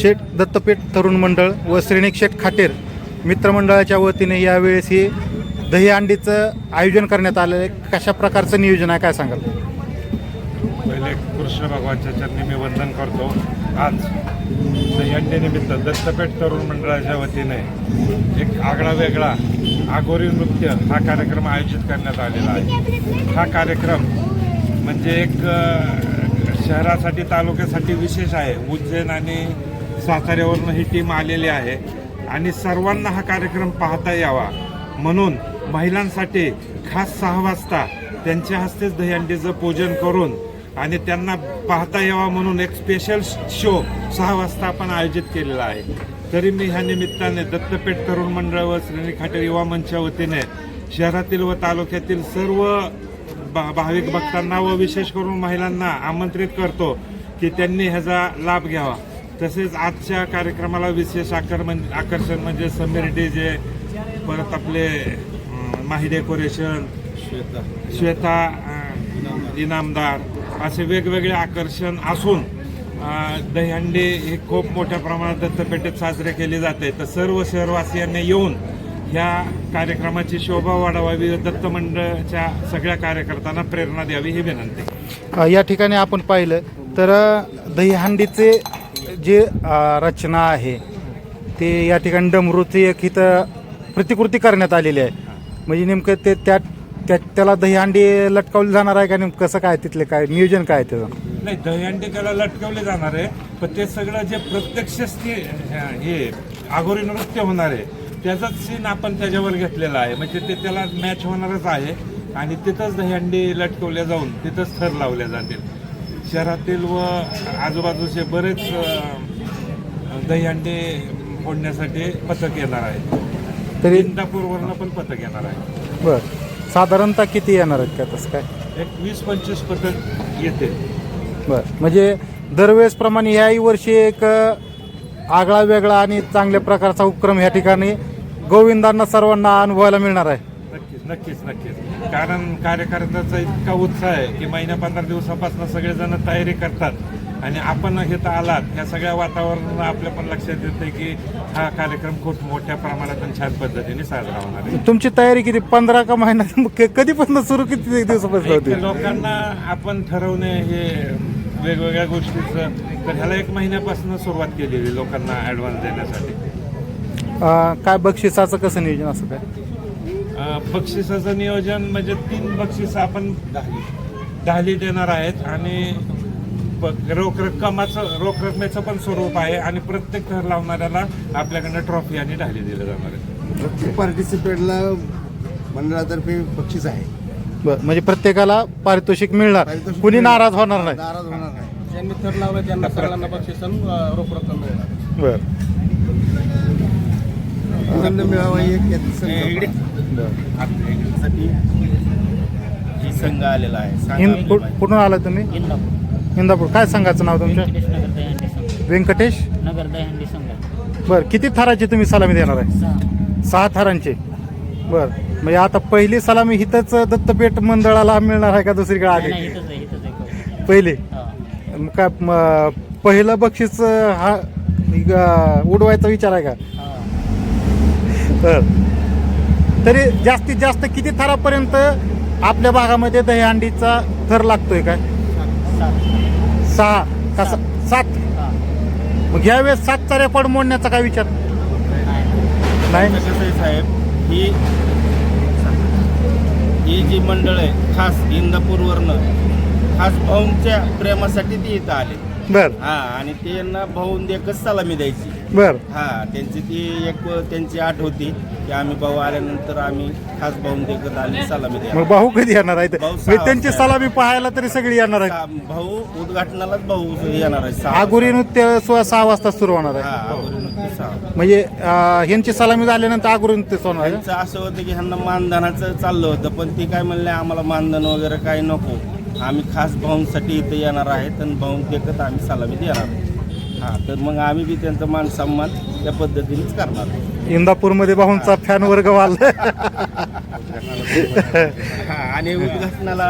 शेठ दत्तपेठ तरुण मंडळ व श्रेणिक शेठ खाटेर मित्रमंडळाच्या वतीने यावेळेस हे दहीहंडीचं आयोजन करण्यात आलं आहे. कशा प्रकारचं नियोजन आहे काय सांगाल? पहिले कृष्ण भगवानच्या चरणी मी वंदन करतो. आज दहीहंडीनिमित्त दत्तपेठ तरुण मंडळाच्या वतीने एक आगळा वेगळा आगोरी नृत्य हा कार्यक्रम आयोजित करण्यात आलेला आहे. हा कार्यक्रम म्हणजे एक शहरासाठी तालुक्यासाठी विशेष आहे. उज्जैन आणि साताऱ्यावरून ही टीम आलेली आहे. आणि सर्वांना हा कार्यक्रम पाहता यावा. म्हणून महिलांसाठी खास सहा वाजता त्यांच्या हस्तेच दहीहंडीचं पूजन करून आणि त्यांना पाहता यावा म्हणून एक स्पेशल शो सहा वाजता आपण आयोजित केलेला आहे. तरी मी ह्या निमित्ताने दत्तपेठ तरुण मंडळ व श्रेणी खाटे युवा मंचच्या वतीने शहरातील व तालुक्यातील सर्व भा- भाविक भक्तांना व विशेष करून महिलांना आमंत्रित करतो की त्यांनी ह्याचा लाभ घ्यावा. तसेच आजच्या कार्यक्रमाला विशेष आकर म्हणजे आकर्षण म्हणजे समीर डीजे परत आपले माही डेकोरेशन श्वेता. अं, इनामदार असे वेगवेगळे आकर्षण असून दहीहंडी हे खूप मोठ्या प्रमाणात दत्तपेठेत साजरे केले जाते. तर सर्व शहरवासियांनी येऊन ह्या कार्यक्रमाची शोभा वाढवावी दत्त मंडळाच्या सगळ्या कार्यकर्त्यांना प्रेरणा द्यावी ही विनंती. या ठिकाणी आपण पाहिलं तर दहीहंडीचे जे रचना आहे ते या ठिकाणी डमरूची एक इथं प्रतिकृती करण्यात आलेली आहे. म्हणजे नेमकं ते त्या त्या त्याला दहीहंडी लटकावली जाणार आहे का नेमकं? कसं काय तिथले काय नियोजन काय आहे त्याचं? नाही दहीहंडी त्याला लटकवले जाणार आहे पण ते सगळं जे प्रत्यक्ष हे आगोरी नृत्य होणार आहे त्याचाच सीन आपण त्याच्यावर घेतलेला आहे. म्हणजे ते त्याला मॅच होणारच आहे आणि तिथंच दहीहंडी लटकवल्या जाऊन तिथंच थर लावल्या जातील. शहरातील व आजूबाजूचे बरेच दहीहंडी फोडण्यासाठी पथक येणार आहे तरी इंदापूरवरनं पण पथक येणार आहे बर. साधारणतः किती येणार आहेत का तसं काय? एक वीस पंचवीस पथक येते. बर. म्हणजे दरवेळेसप्रमाणे ह्याही वर्षी एक आगळा वेगळा आणि चांगल्या प्रकारचा उपक्रम ह्या ठिकाणी गोविंदांना सर्वांना अनुभवायला मिळणार आहे. नक्कीच नक्कीच नक्कीच. कारण कार्यकर्त्याचा इतका उत्साह आहे की महिन्या पंधरा दिवसापासून सगळेजण तयारी करतात. आणि आपण हे तर आलात ह्या सगळ्या वातावरणाला आपल्या पण लक्षात येते की हा कार्यक्रम खूप मोठ्या प्रमाणात आणि छान पद्धतीने साजरा होणार आहे. तुमची तयारी किती? पंधरा का महिन्यात कधीपासून सुरू किती दिवसापासून होती? लोकांना आपण ठरवणे हे वेगवेगळ्या गोष्टीचं. तर ह्याला एक महिन्यापासून सुरुवात केलेली लोकांना ॲडव्हान्स देण्यासाठी. काय बक्षिसाचं कसं नियोजन असं काय? बक्षिसाचं नियोजन म्हणजे तीन बक्षीस आपण दहाली देणार आहेत आणि ब- रोख रक्कमाचं रोख रकमेचं पण स्वरूप आहे आणि प्रत्येक थर लावणाऱ्याला आपल्याकडनं ट्रॉफी आणि ढाली दिलं जाणार आहे. पार्टिसिपेटला मंडळातर्फे बक्षीस आहे. बरं म्हणजे प्रत्येकाला पारितोषिक मिळणार. पारितोषिक कुणी मिळणार. नाराज होणार नाही. नाराज होणार नाही. ज्यांनी थर लावला त्यांना सगळ्यांना बक्षीस अं, रोख रक्कम मिळणार. बर. आनंद मिळावा ही एक संकल्पना. साठी ही संघ आलेला आहे सांगा हिंद आपली कु- माहिती. कुठून आला तुम्ही? इंदापूर. इंदापूर. काय संघाचं नाव तुमचं? व्यंकटेश नगर दहीहंडी संघ. व्यंकटेश? नगर दहीहंडी संघ. बर किती थराची तुम्ही सलामी देणार आहे? सहा. सहा थरांचे. बर म्हणजे आता पहिली सलामी हिथंच दत्तपेठ मंडळाला मिळणार आहे का दुसरीकडे नाही, नाही इथंच आहे इथंच आहे. पहिली? हा. मग काय म- पहिलं बक्षीस अं, हा उडवायचा विचार आहे का? हा. तर तरी जास्तीत जास्त किती थरापर्यंत आपल्या भागामध्ये दहीहंडीचा थर लागतोय काय? सहा. का सात. मग यावेळेस सातचा रेकॉर्ड मोडण्याचा काय विचार? नाही. साहेब. ही ही जी मंडळ आहे खास इंदापूरवरनं खास भाऊंच्या प्रेमासाठी ती इथं आले. बर. हा आणि त्यांना भाऊन एकच सलामी द्यायची? बर. हा त्यांची ती एक त्यांची आठ होती. की आम्ही भाऊ आल्यानंतर आम्ही खास भाऊन देखत आली सलामी द्या मग भाऊ कधी येणार आहेत? भाऊ म्हणजे त्यांची वाजता सलामी पाहायला तरी सगळी येणार आहेत. सा- भाऊ उद्घाटनालाच भाऊ येणार आहे सहा आगोरी नृत्य सोळा सहा वाजता सुरू होणार हा आहे आगोरी सहा म्हणजे अं, ह्यांची सलामी झाल्यानंतर आगोरी नृत्य सुरू होणार आहे? त्यांचं असं होतं की ह्यांना मानधनाचं चाललं होतं पण ती काय म्हणले आम्हाला मानधन वगैरे काही नको. आम्ही खास भाऊंसाठी इथं येणार आहेत आणि भाऊन देखत आम्ही सलामी देणार हा तर मग आम्ही बी त्यांचा मान सन्मान त्या पद्धतीनेच करणार. इंदापूरमध्ये भाऊंचा फॅन वर्ग वाढला. हा आणि उद्घाटनाला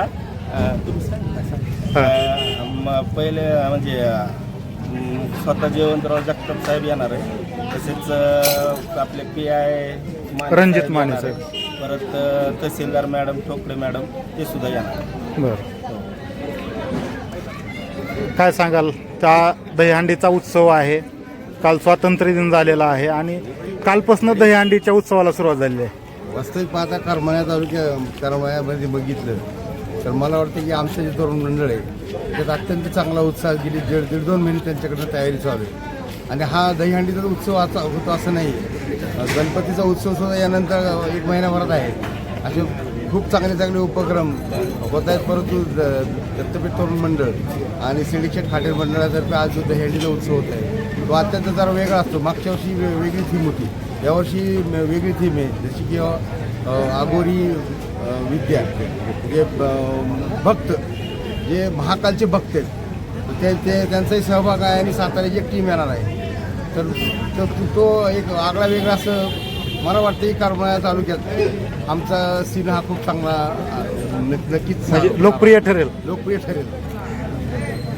अं, तुम्ही सांगा ना, सांगा. अं, म- पहिले म्हणजे अं, स्वतः जयवंतराव जगताप साहेब येणार आहे तसेच अं, आपले पी आय रणजित माने साहेब. परत अं, तहसीलदार मॅडम ठोकळे मॅडम ते सुद्धा येणार. बरं. काय सांगाल? त्या दहीहंडीचा उत्सव आहे. काल स्वातंत्र्य दिन झालेला आहे आणि कालपासून दहीहंडीच्या उत्सवाला सुरुवात झालेली आहे. वास्तविक पाहता करमाळ्या तालुक्या करमाळ्यामध्ये बघितलं तर मला वाटतं की आमचं जे तरुण मंडळ आहे त्यात अत्यंत चांगला उत्साह गेली दीड दीड दोन महिने त्यांच्याकडनं तयारी चालू आहे. आणि हा दहीहंडीचा उत्सव आता होतो असं नाही. गणपतीचा उत्सव सुद्धा यानंतर एक महिन्याभरात आहे. असे खूप चांगले चांगले उपक्रम होत आहेत. परंतु दत्तपीठ तरुण मंडळ आणि सिंडिकेट खाटेर मंडळातर्फे आज जो दहीहंडीचा उत्सव होत आहे तो अत्यंत जरा वेगळा असतो. मागच्या वर्षी वे- वेगळी थीम होती. यावर्षी वेगळी थीम आहे. जशी की आगोरी विद्या जे भक्त जे महाकालचे भक्त आहेत ते ते त्यांचाही सहभाग आहे आणि साताऱ्याची एक टीम येणार आहे. तर तर तो- तो एक आगळा वेगळा असं मला वाटतं की करमाळा तालुक्यात आमचा सीन हा खूप चांगला नक्कीच म्हणजे लोकप्रिय ठरेल. लोकप्रिय ठरेल.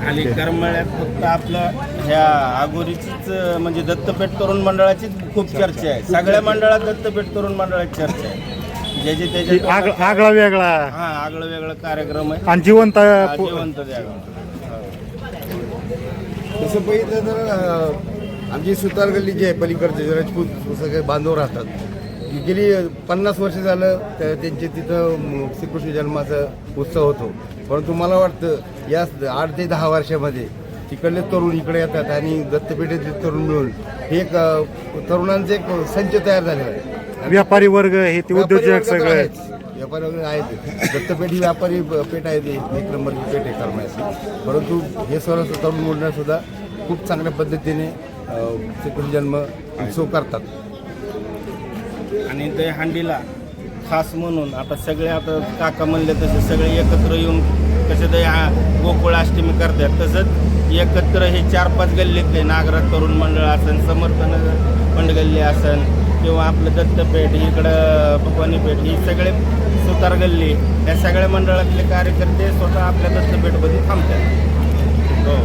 आणि करमाळ्यात फक्त आपलं ह्या आगोरीचीच म्हणजे दत्तपेठ तरुण मंडळाचीच खूप चर्चा आहे. सगळ्या मंडळात दत्तपेठ तरुण मंडळाची चर्चा आहे. ज्याचे त्याचे आग आगळा वेगळा. हा आगळं वेगळं कार्यक्रम आहे. आणि जिवंत जिवंत तसं बघितलं तर आमची सुतार गल्ली जी आहे पलीकडचे राजपूत सगळे बांधव राहतात. गेली पन्नास वर्ष झालं त्या- त्यांचे तिथं श्रीकृष्ण जन्माचा उत्सव होतो. परंतु मला वाटतं या आठ ते दहा वर्षामध्ये तिकडले तरुण इकडे येतात आणि दत्तपेठेतले तरुण मिळून हे एक तरुणांचे एक संच तयार आहे. व्यापारी वर्ग हे ते उद्योजक तर सगळे. व्यापारी वगैरे आहेत. दत्तपेठ ही व्यापारी पेठ आहे ती एक नंबरची पेठ आहे करण्याची परंतु हे सर्व तरुण सुद्धा खूप चांगल्या पद्धतीने जन्म उत्सव करतात. आणि ते हंडीला खास म्हणून आता सगळे आता काका म्हणले तसे सगळे एकत्र येऊन कसे ते हा गोकुळ अष्टमी करतात. तसंच एकत्र हे चार पाच गल्लीतले नागराज तरुण मंडळ असन समर्थन पंड गल्ली असन किंवा आपलं दत्तपेठ इकडं भवानी पेठ ही सगळे सुतार गल्ली या सगळ्या मंडळातले कार्यकर्ते स्वतः आपल्या दत्तपेठमध्ये थांबतात. हो.